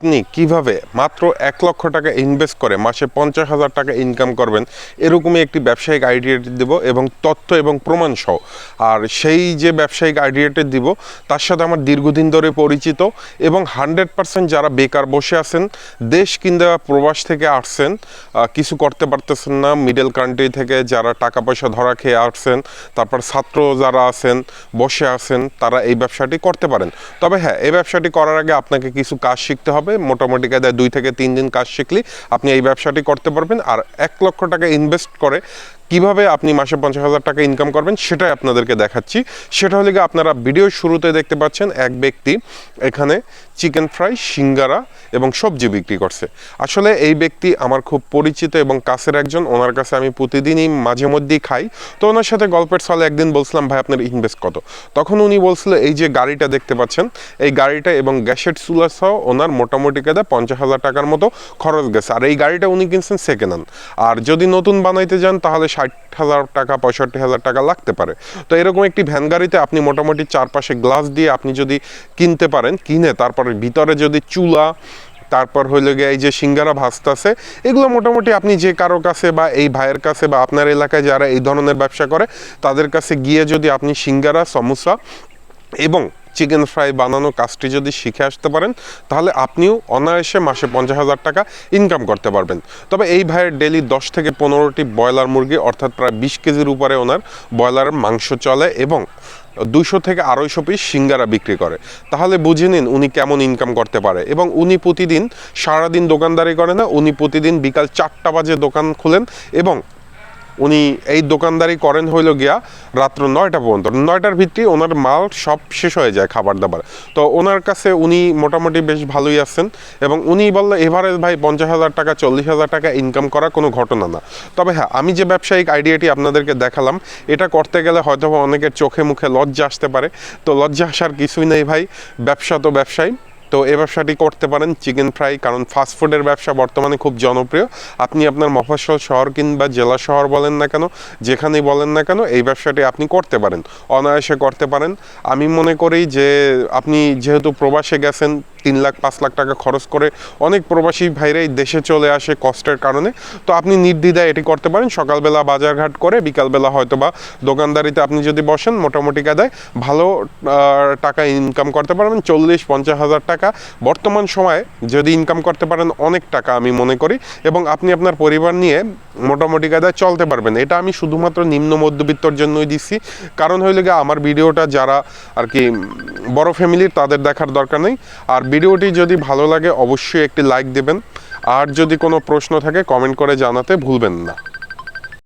আপনি কীভাবে মাত্র এক লক্ষ টাকা ইনভেস্ট করে মাসে পঞ্চাশ হাজার টাকা ইনকাম করবেন, এরকমই একটি ব্যবসায়িক আইডিয়াটি দেব এবং তথ্য এবং প্রমাণ সহ। আর সেই যে ব্যবসায়িক আইডিয়াটি দিব, তার সাথে আমার দীর্ঘদিন ধরে পরিচিত এবং হান্ড্রেড পার্সেন্ট যারা বেকার বসে আছেন, দেশ কিংবা প্রবাস থেকে আসছেন কিছু করতে পারতেছেন না মিডল কান্ট্রি থেকে যারা টাকা পয়সা ধরা খেয়ে আসছেন, তারপর ছাত্র যারা আছেন, বসে আছেন, তারা এই ব্যবসাটি করতে পারেন। তবে হ্যাঁ এই ব্যবসাটি করার আগে আপনাকে কিছু কাজ শিখতে হবে। মোটামুটি কায়দায় দুই থেকে তিন দিন কাজ শিখলে আপনি এই ব্যবসাটি করতে পারবেন আর এক লক্ষ টাকা ইনভেস্ট করে কীভাবে আপনি মাসে পঞ্চাশ হাজার টাকা ইনকাম করবেন সেটাই আপনাদেরকে দেখাচ্ছি। সেটা হলে আপনারা ভিডিওর শুরুতে দেখতে পাচ্ছেন এক ব্যক্তি এখানে চিকেন ফ্রাই সিঙ্গারা এবং সবজি বিক্রি করছে। আসলে এই ব্যক্তি আমার খুব পরিচিত এবং কাছের একজন, ওনার কাছে আমি প্রতিদিনই মাঝে মধ্যেই খাই। তো ওনার সাথে গল্পের ছলে একদিন বলছিলাম, ভাই, আপনার ইনভেস্ট কত? তখন উনি বলছিল, এই যে গাড়িটা দেখতে পাচ্ছেন, এই গাড়িটা এবং গ্যাসের চুলা সহ ওনার মোটামুটি কাদা পঞ্চাশ হাজার টাকার মতো খরচ গেছে। আর এই গাড়িটা উনি কিনছেন সেকেন্ড হ্যান্ড আর যদি নতুন বানাইতে যান, তাহলে ষাট হাজার টাকা, পঁয়ষট্টি হাজার টাকা লাগতে পারে। তো এরকম একটি ভ্যান গাড়িতে আপনি মোটামুটি চারপাশে গ্লাস দিয়ে আপনি যদি কিনতে পারেন, কিনে তারপরে ভিতরে যদি চুলা, তারপর হইলে গিয়ে এই যে সিঙ্গারা ভাজতাছে এগুলো মোটামুটি আপনি যে কারও কাছে বা এই ভাইয়ের কাছে বা আপনার এলাকায় যারা এই ধরনের ব্যবসা করে, তাদের কাছে গিয়ে যদি আপনি সিঙ্গারা, সমোসা এবং চিকেন ফ্রাই বানানো কাজটি যদি শিখে আসতে পারেন, তাহলে আপনিও অনায়াসে মাসে পঞ্চাশ হাজার টাকা ইনকাম করতে পারবেন। তবে এই ভাইয়ের ডেলি দশ থেকে পনেরোটি ব্রয়লার মুরগি, অর্থাৎ প্রায় বিশ কেজির উপরে ওনার ব্রয়লার মাংস চলে এবং দুশো থেকে আড়াইশো পিস সিঙ্গারা বিক্রি করে। তাহলে বুঝে নিন উনি কেমন ইনকাম করতে পারে এবং উনি প্রতিদিন সারাদিন দোকানদারি করে না, উনি প্রতিদিন বিকাল চারটা বাজে দোকান খুলেন এবং উনি এই দোকানদারি করেন হইল গিয়া রাত্র নয়টা পর্যন্ত। নয়টার ভিত্তি ওনার মাল সব শেষ হয়ে যায় খাবার দাবার তো ওনার কাছে উনি মোটামুটি বেশ ভালোই আছেন এবং উনি বলল, এভারেজ ভাই, পঞ্চাশ হাজার টাকা, চল্লিশ হাজার টাকা ইনকাম করা কোনো ঘটনা না। তবে হ্যাঁ আমি যে ব্যবসায়িক আইডিয়াটি আপনাদেরকে দেখালাম, এটা করতে গেলে হয়তো অনেকের চোখে মুখে লজ্জা আসতে পারে। তো লজ্জা আসার কিছুই নেই ভাই, ব্যবসা তো ব্যবসায়ী। তো এ ব্যবসাটি করতে পারেন চিকেন ফ্রাই, কারণ ফাস্টফুডের ব্যবসা বর্তমানে খুব জনপ্রিয়। আপনি আপনার মফস্বল শহর কিংবা জেলা শহর বলেন না কেন, যেখানেই বলেন না কেন, এই ব্যবসাটি আপনি করতে পারেন। অনায়াসে করতে পারেন। আমি মনে করি যে আপনি যেহেতু প্রবাসে গেছেন তিন লাখ, পাঁচ লাখ টাকা খরচ করে অনেক প্রবাসী ভাইরাই দেশে চলে আসে কষ্টের কারণে। তো আপনি নির্দ্বিধায় এটি করতে পারেন। সকালবেলা বাজারঘাট করে, বিকালবেলা হয়তো বা দোকানদারিতে আপনি যদি বসেন, মোটামুটি কাদায় ভালো টাকা ইনকাম করতে পারবেন। চল্লিশ, পঞ্চাশ হাজার টাকা। বর্তমান সময়ে যদি ইনকাম করতে পারেন, অনেক টাকা আমি মনে করি এবং আপনি আপনার পরিবার নিয়ে মোটামুটি কাদায় চলতে পারবেন। এটা আমি শুধুমাত্র নিম্ন মধ্যবিত্তর জন্যই দিচ্ছি। কারণ হইলে গিয়ে আমার ভিডিওটা যারা আর কি বড় ফ্যামিলির তাদের দেখার দরকার নেই। আর ভিডিওটি যদি ভালো লাগে, অবশ্যই একটি লাইক দেবেন। আর যদি কোনো প্রশ্ন থাকে কমেন্ট করে জানাতে ভুলবেন না।